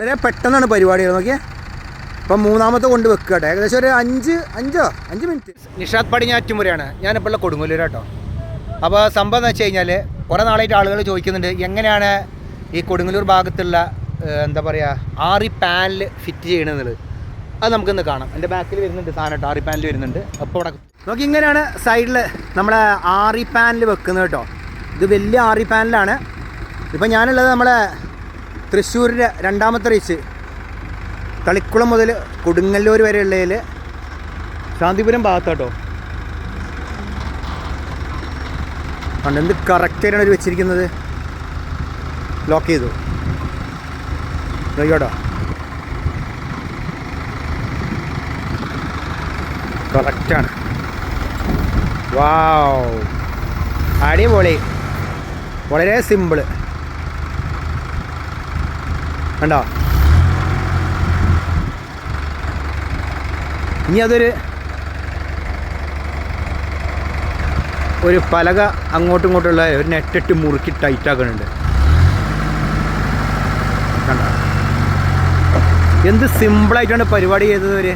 വളരെ പെട്ടെന്നാണ് പരിപാടികൾ നോക്കിയേ. ഇപ്പം മൂന്നാമത്തെ കൊണ്ട് വെക്കുക കേട്ടോ. ഏകദേശം ഒരു അഞ്ച് അഞ്ചോ? അഞ്ച് മിനിറ്റ്. നിഷാദ് പടിഞ്ഞാറ്റുമുറയാണ് ഞാനിപ്പോൾ ഉള്ള കൊടുങ്ങല്ലൂർ കേട്ടോ. അപ്പോൾ സംഭവം എന്ന് വെച്ച് കഴിഞ്ഞാൽ കുറേ നാളായിട്ട് ആളുകൾ ചോദിക്കുന്നുണ്ട് എങ്ങനെയാണ് ഈ കൊടുങ്ങല്ലൂർ ഭാഗത്തുള്ള എന്താ പറയുക ആറി പാനൽ ഫിറ്റ് ചെയ്യണമെന്നുള്ളത് അത് നമുക്കിന്ന് കാണാം. എന്റെ ബാക്കിൽ വരുന്നുണ്ട് സാധനം കേട്ടോ. ആറി പാനൽ വരുന്നുണ്ട്. അപ്പോൾ അവിടെ നോക്കി ഇങ്ങനെയാണ് സൈഡിൽ നമ്മളെ ആറി പാനൽ വെക്കുന്നത് കേട്ടോ. ഇത് വലിയ ആറി പാനലാണ്. ഇപ്പം ഞാനുള്ളത് നമ്മളെ തൃശ്ശൂരിന്റെ രണ്ടാമത്തെ റീച്ച് തളിക്കുളം മുതൽ കൊടുങ്ങല്ലൂർ വരെയുള്ളതിൽ ശാന്തിപുരം ഭാഗത്താട്ടോ. കണ്ട് എന്ത് കറക്റ്റായിട്ടാണ് അവർ വെച്ചിരിക്കുന്നത്. ലോക്ക് ചെയ്തു. നോക്കിയോട്ടോ കറക്റ്റാണ് വാവ് അടിപൊളി. വളരെ സിമ്പിൾ കണ്ടോ? ഇനി അതൊരു ഒരു പലക അങ്ങോട്ടും ഇങ്ങോട്ടുള്ള ഒരു നെറ്റിട്ട് മുറുക്കി ടൈറ്റ് ആക്കുന്നുണ്ട് കണ്ടോ? എന്ത് സിമ്പിളായിട്ടാണ് പരിപാടി ചെയ്തത് അവർ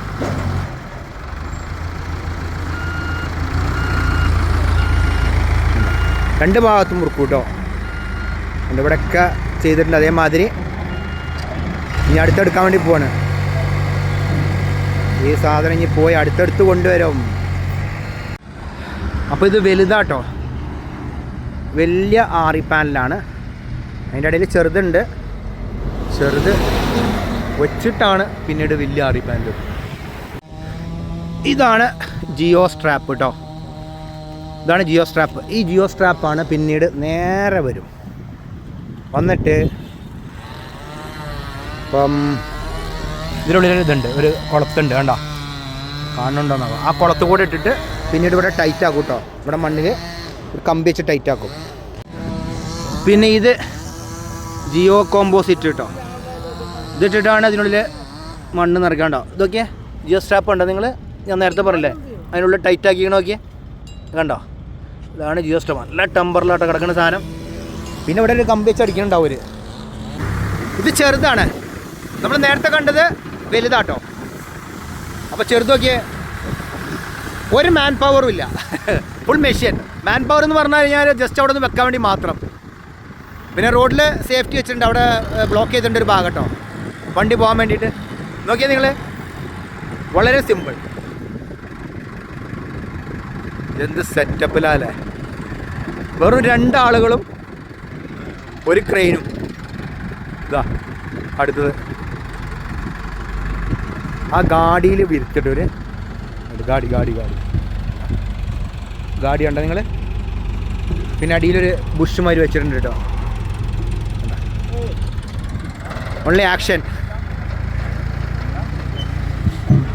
രണ്ട് ഭാഗത്തും മുറുക്കൂട്ടോ കേട്ടോ എന്റെ ഇവിടെയൊക്കെ ചെയ്തിട്ടുണ്ട് അതേമാതിരി. ഇനി അടുത്തെടുക്കാൻ വേണ്ടി പോവാണ്. ഈ സാധനം ഇനി പോയി അടുത്തെടുത്ത് കൊണ്ടുവരും. അപ്പോൾ ഇത് വലുതാട്ടോ. വലിയ ആറി പാനലാണ്. അതിന്റെ ഇടയിൽ ചെറുതുണ്ട്. ചെറുത് വെച്ചിട്ടാണ് പിന്നീട് വലിയ ആറി പാനൽ ഇതാണ് ജിയോ സ്ട്രാപ്പ് കേട്ടോ. ഇതാണ് ജിയോ സ്ട്രാപ്പ്. ഈ ജിയോ സ്ട്രാപ്പാണ് പിന്നീട് നേരെ വരും. വന്നിട്ട് ഇപ്പം ഇതിനുള്ളിൽ ഇതുണ്ട് ഒരു കുളത്തുണ്ട് കണ്ടോ? കാണുന്നുണ്ടോന്നാവോ ആ കുളത്ത് കൂടെ ഇട്ടിട്ട് പിന്നീട് ഇവിടെ ടൈറ്റ് ആക്കും കേട്ടോ ഇവിടെ മണ്ണിൽ ഒരു കമ്പി വെച്ച് ടൈറ്റ് ആക്കും. പിന്നെ ഇത് ജിയോ കോമ്പോസിറ്റ് കേട്ടോ ഇതിട്ടിട്ടാണ് അതിനുള്ളിൽ മണ്ണ് നിറയ്ക്കാണ്ടോ ഇതൊക്കെ ജിയോ സ്ട്രാപ്പ് ഉണ്ടോ നിങ്ങൾ ഞാൻ നേരത്തെ പറഞ്ഞില്ലേ അതിനുള്ളിൽ ടൈറ്റ് ആക്കി നോക്കിയേ. കണ്ടോ? ഇതാണ് ജിയോ സ്ട്രാപ്പ് നല്ല ടെമ്പറിലോട്ട് കിടക്കുന്ന സാധനം. പിന്നെ ഇവിടെ ഒരു കമ്പി വെച്ച് അടിക്കണുണ്ടാവും ഇത് ചെറുതാണ്. നമ്മൾ നേരത്തെ കണ്ടത് വലുതാട്ടോ. അപ്പോൾ ചെറുതൊക്കെ ഒരു മാൻ പവറും ഇല്ല. ഫുൾ മെഷീൻ മാൻ പവർ എന്ന് പറഞ്ഞു കഴിഞ്ഞാൽ ജസ്റ്റ് അവിടെ നിന്ന് വെക്കാൻ വേണ്ടി മാത്രം. പിന്നെ റോഡിൽ സേഫ്റ്റി വെച്ചിട്ടുണ്ട്. അവിടെ ബ്ലോക്ക് ചെയ്തിട്ടുണ്ട് ഒരു ഭാഗം വണ്ടി പോകാൻ വേണ്ടിയിട്ട്. നോക്കിയാൽ നിങ്ങൾ വളരെ സിമ്പിൾ എന്ത് സെറ്റപ്പിലല്ലേ വെറും രണ്ടാളുകളും ഒരു ക്രെയിനും ഇതാ അടുത്തത്. ആ ഗാഡിയിൽ വിരിച്ചിട്ട് ഒരു ഗാഡി ഗാഡി ഗാഡി. ഗാഡി ഉണ്ടോ നിങ്ങൾ പിന്നെ അടിയിലൊരു ബുഷുമാരി വെച്ചിട്ടുണ്ട് കേട്ടോ. ഓൺലി ആക്ഷൻ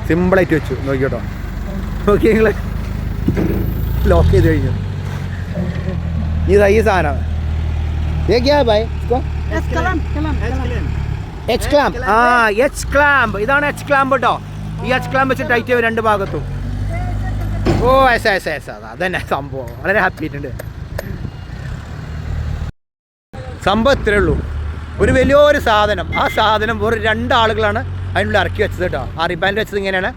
സിമ്പിളായിട്ട് വെച്ചു. നോക്കിയോട്ടോ നോക്കി നിങ്ങൾ ലോക്ക് ചെയ്ത് കഴിഞ്ഞു. ഈ സാധനം. ഏക്കാ ബൈ എച്ച് ക്ലാമ്പ് ആ എച്ച് ക്ലാമ്പ് ഇതാണ് എച്ച് ക്ലാമ്പ് കേട്ടോ ഈ എച്ച് ക്ലാമ്പ് വെച്ച് ടൈറ്റ് ചെയ്യും രണ്ട് ഭാഗത്തും. ഓ എസ് എസ് എസ് അതന്നെ സംഭവം. വളരെ ഹാപ്പി ആയിട്ടുണ്ട്. സംഭവം ഇത്രേ ഉള്ളൂ. ഒരു വലിയൊരു സാധനം. ആ സാധനം വെറും രണ്ടാളുകളാണ് അതിനുള്ളിൽ ഇറക്കി വെച്ചത് കേട്ടോ ആ പാനിൽ വെച്ചത് ഇങ്ങനെയാണ്.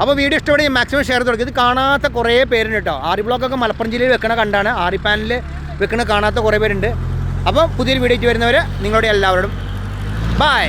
അപ്പോൾ വീഡിയോ ഇഷ്ടപ്പെടുക മാക്സിമം ഷെയർ തുടങ്ങി ഇത് കാണാത്ത കുറേ പേരുണ്ട് കേട്ടോ ആറി ബ്ലോക്കൊക്കെ മലപ്പുറം ജില്ലയിൽ വെക്കണ കണ്ടാണ്. ആറി പാനിൽ വെക്കണ കാണാത്ത കുറേ പേരുണ്ട്. അപ്പോൾ പുതിയൊരു വീഡിയോയ്ക്ക് വരുന്നവർ നിങ്ങളുടെ എല്ലാവരോടും ബൈ